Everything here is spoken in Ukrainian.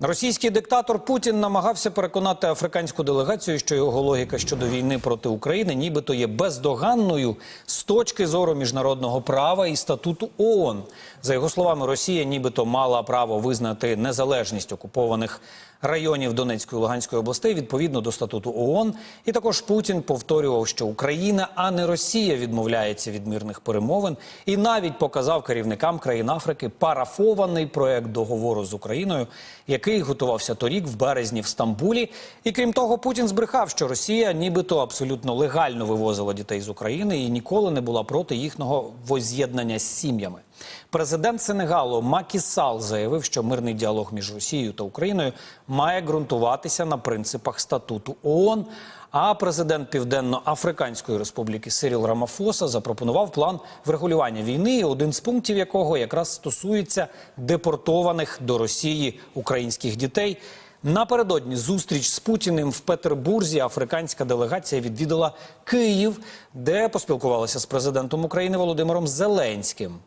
Російський диктатор Путін намагався переконати африканську делегацію, що його логіка щодо війни проти України нібито є бездоганною з точки зору міжнародного права і статуту ООН. За його словами, Росія нібито мала право визнати незалежність окупованих районів Донецької і Луганської областей відповідно до статуту ООН. І також Путін повторював, що Україна, а не Росія, відмовляється від мирних перемовин, і навіть показав керівникам країн Африки парафований проект договору з Україною, який готувався торік в березні в Стамбулі. І крім того, Путін збрехав, що Росія, нібито абсолютно легально вивозила дітей з України і ніколи не була проти їхнього воз'єднання з сім'ями. Президент Сенегалу Макі Сал заявив, що мирний діалог між Росією та Україною має ґрунтуватися на принципах статуту ООН. А президент Південно-Африканської Республіки Сиріл Рамафоса запропонував план врегулювання війни, один з пунктів якого якраз стосується депортованих до Росії українських дітей. Напередодні зустріч з Путіним в Петербурзі африканська делегація відвідала Київ, де поспілкувалася з президентом України Володимиром Зеленським.